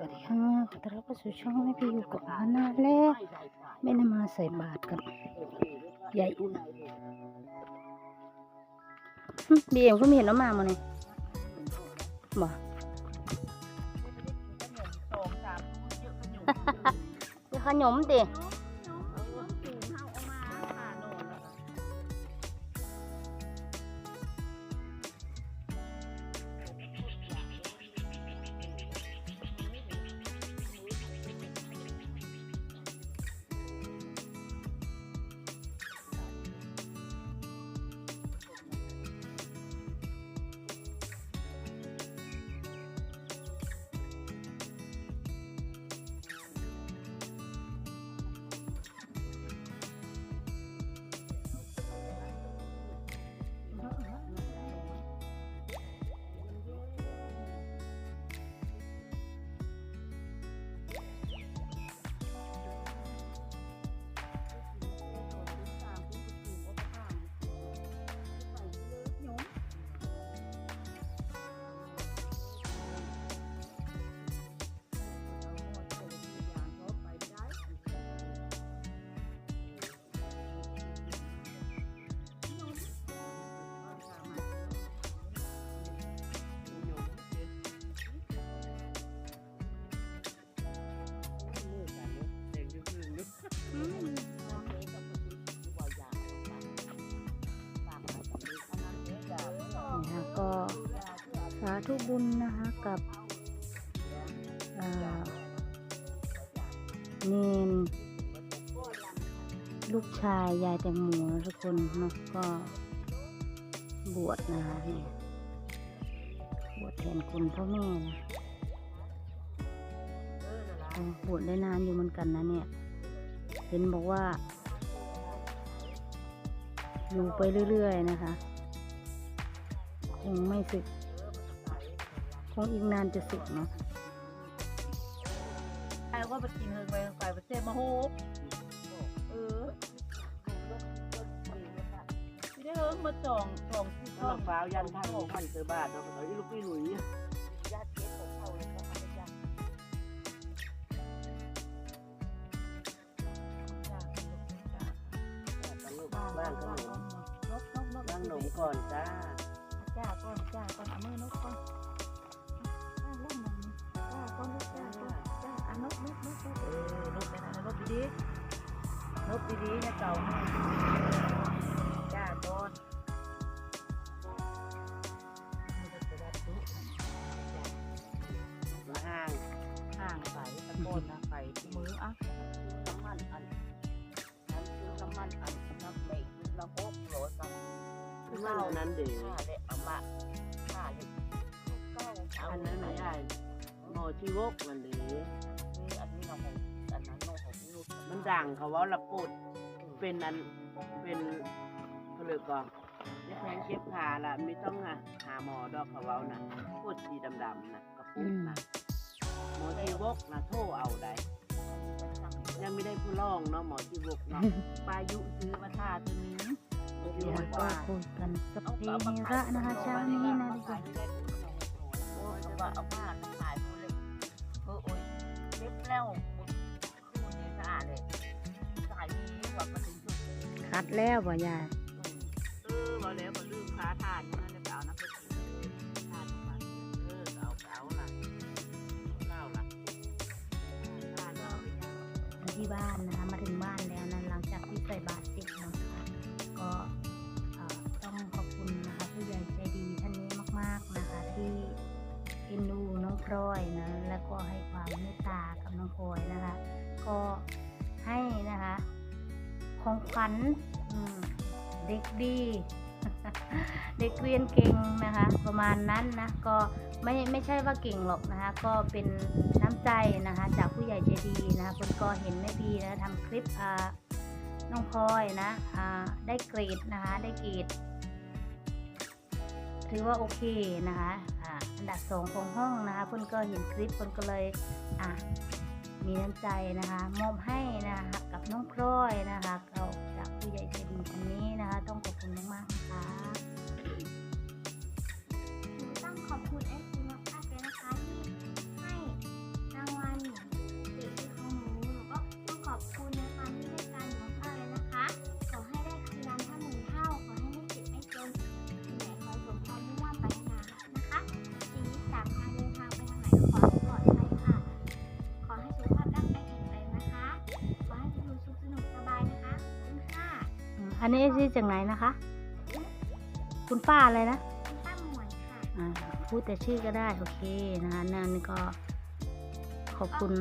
วัสดีค่ะขอต้อนรับเข้าสู่ช่องไม่พี่อยู่กับอานาแล้วไม่ได้มาใส่บาตรกันใหญ่อุ่นหึเบียมก็มีเห็นแล้วมามาเนี่ยบ่เดี๋ยวขนมดิน ธุบุญนะคะกับอ่าเนนลูกชายยายแตงโมทุกคนเนาะก็บวชนะคะเนี่ยบวชแทนคุณพ่อแม่นะบวชได้นานอยู่เหมือนกันนะเนี่ย เห็นบอกว่า อยู่ไปเรื่อยๆนะคะ คงไม่สึก งอีกนานจะสึกเนาะไอ้ว่าไปกินเฮิงไปไปไปเจ็บมาโฮบเออไม่ได้เฮิงมาจองจองที่ข้าวฟ้าวยันท่านท่านเจอบาทเนาะเขาอีลูกพี่หลุยญาติเจ๊ของเขาเลยก็ทำได้จ้ะกันลูกบ้านขนมนกนกนกบ้านขนมก่อนจ้าจ้าก่อนจ้าก่อนเอามื ๆนกดีๆนะเก่าจ้าก่อนมาห้างห่างใสตะโกนนะไปมืออะน้ำมันอันนั้นคือน้ำมันอันน้ำเมฆเราโคกโหลดกันคือมันอันนั้นเดี๋ยวข้าเลยเอามาข้าเลยเก้าอาอันนั้นไม่ได้หมอชีวกมันเดี๋ยว มันดังเขาว่าละปุดเป็นอันเป็นเขาเลยก่อนจะแทงเจ็บขาล่ะไม่ต้องอะหาหมอดอกเขาเว้านะปวดสีดำๆนะกระปุกนะหมอชีวกนะโทรเอาได้ยังไม่ได้ผู้ร้องเนาะหมอชีวกเนาะปลายุซื้อมาทาตัวนี้เดี๋ยวก็คุยกันสักทีนี้ละนะคะเช้านี้นะทุกคนโอ้ยจะว่าเอามาขายดูเลยเออโอ้ยเล็บแล้ว คัดแล้วบ่ยายเออมาแล้วมาลืมค้าทานนั่นจะเอาน้ำไปกินทานมาเออเอาเอาล่ะเล่าล่ะทานเอาไปยังที่บ้านนะคะ ของขวัญอืมเด็กดี เด็กเรียนเก่งนะคะ ประมาณนั้นนะก็ไม่ไม่ใช่ว่าเก่งหรอกนะคะ ก็เป็นน้ำใจนะคะ จากผู้ใหญ่ใจดีนะคะคนก็เห็นแม่พีนะทำคลิปอ่าน้องพลอยนะอ่าได้เกรดนะคะ ได้เกรดถือว่าโอเคนะคะอ่าอันดับสองของห้องนะคะเพื่อนก็เห็นคลิปเพื่อนก็เลยอะ มีน้ำใจนะคะ มอบให้นะคะกับน้องพลอยนะคะเขา อันนี้ที่จากไหนนะคะ คุณป้าอะไรนะป้าหมวยค่ะอ่าพูดแต่ชื่อก็ได้ โอเคนะคะนั่นก็ขอบคุณ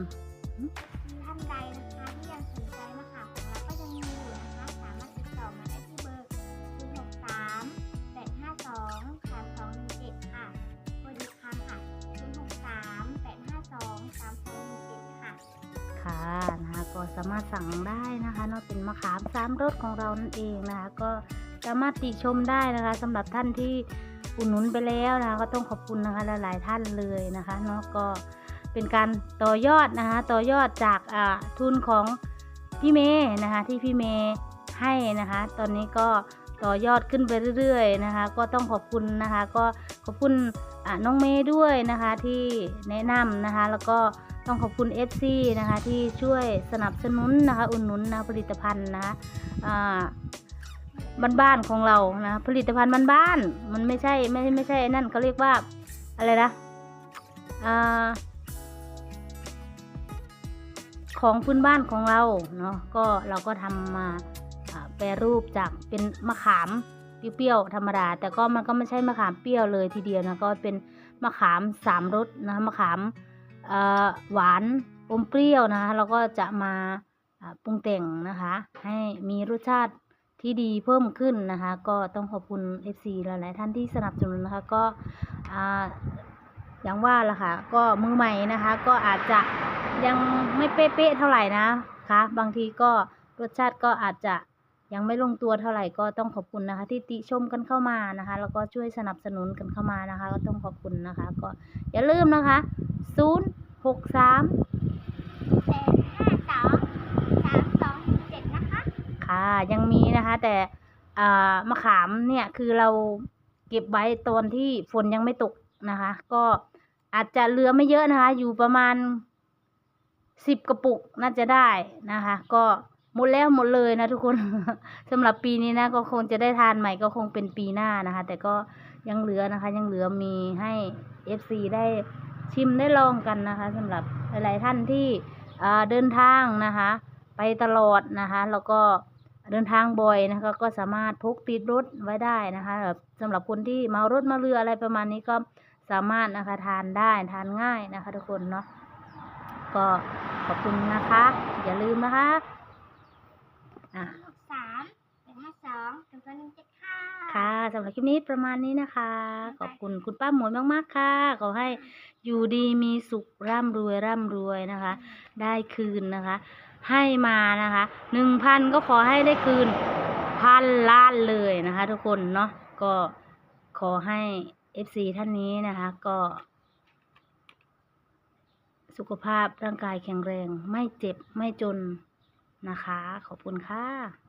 ค่ะนะคะก็สามารถสั่งได้นะคะเนาะเป็นมะขามสามรสของเรานั่นเองนะคะ ก็สามารถติชมได้นะคะสำหรับท่านที่อุดหนุนไปแล้วนะคะ ก็ต้องขอบคุณนะคะหลายๆท่านเลยนะคะเนาะก็เป็นการต่อยอดนะคะ ต่อยอดจากทุนของพี่เมย์นะคะ ที่พี่เมย์ให้นะคะ ตอนนี้ก็ต่อยอดขึ้นไปเรื่อยๆนะคะ ก็ต้องขอบคุณนะคะ ก็ขอบคุณน้องเมย์ด้วยนะคะที่แนะนำนะคะ แล้วก็ ต้องขอบคุณ FC นะคะที่ช่วยสนับสนุนนะคะอุดหนุนนะผลิตภัณฑ์นะคะบ้านๆของเรานะผลิตภัณฑ์บ้านๆมันไม่ใช่ไม่ไม่ใช่นั่นเขาเรียกว่าอะไรนะอของพื้นบ้านของเราเนาะก็เราก็ทำมาแปรรูปจากเป็นมะขามเปรี้ยวๆธรรมดา แต่ก็มันก็ไม่ใช่มะขามเปรี้ยวเลยทีเดียวนะก็เป็นมะขามสามรสนะมะขาม หวานอมเปรี้ยวนะคะเราก็จะมาปรุงแต่งนะคะ ให้มีรสชาติที่ดีเพิ่มขึ้นนะคะ ก็ต้องขอบคุณ FC หลาย ๆ ท่านที่สนับสนุนนะคะก็อย่างว่าละค่ะ ก็มือใหม่นะคะ ก็อาจจะยังไม่เป๊ะๆเท่าไหร่นะคะบางทีก็รสชาติก็อาจจะยังไม่ลงตัวเท่าไหร่ก็ต้องขอบคุณนะคะ ที่ติชมกันเข้ามานะคะ แล้วก็ช่วยสนับสนุนกันเข้ามานะคะ ก็ต้องขอบคุณนะคะ ก็อย่าลืมนะคะ 0 6 3 8 5 2 3 2 1 7นะคะค่ะยังมีนะคะ แต่อ่ามะขามเนี่ยคือเราเก็บไว้ตอนที่ฝนยังไม่ตกนะคะ ก็อาจจะเหลือไม่เยอะนะคะ อยู่ประมาณสิบกระปุกน่าจะได้นะคะ ก็หมดแล้วหมดเลยนะทุกคนสำหรับปีนี้นะก็คงจะได้ทานใหม่ก็คงเป็นปีหน้านะคะ แต่ก็ยังเหลือนะคะ ยังเหลือมีให้ FC ได้ ชิมได้ลองกันนะคะสำหรับหลาย ๆ ท่านที่เดินทางนะคะ ไปตลอดนะคะ แล้วก็เดินทางบ่อยนะคะ ก็สามารถพกติดรถไว้ได้นะคะสำหรับคนที่เมารถมาเรืออะไรประมาณนี้ก็สามารถนะคะทานได้ทานง่ายนะคะ ทุกคนเนาะก็ขอบคุณนะคะ อย่าลืมนะคะอะำหรับคลิปนี้ประมาณนี้นะคะ ขอบคุณคุณป้าหมวยมากๆค่ะ ขอให้อยู่ดีมีสุขร่ำรวยร่ำรวยนะคะ ได้คืนนะคะ ให้มานะคะหนึ่งพันก็ขอให้ได้คืนพันล้านเลยนะคะ ทุกคนเนาะก็ขอให้ FC ท่านนี้นะคะ ก็ สุขภาพร่างกายแข็งแรง ไม่เจ็บไม่จนนะคะ ขอบคุณค่ะ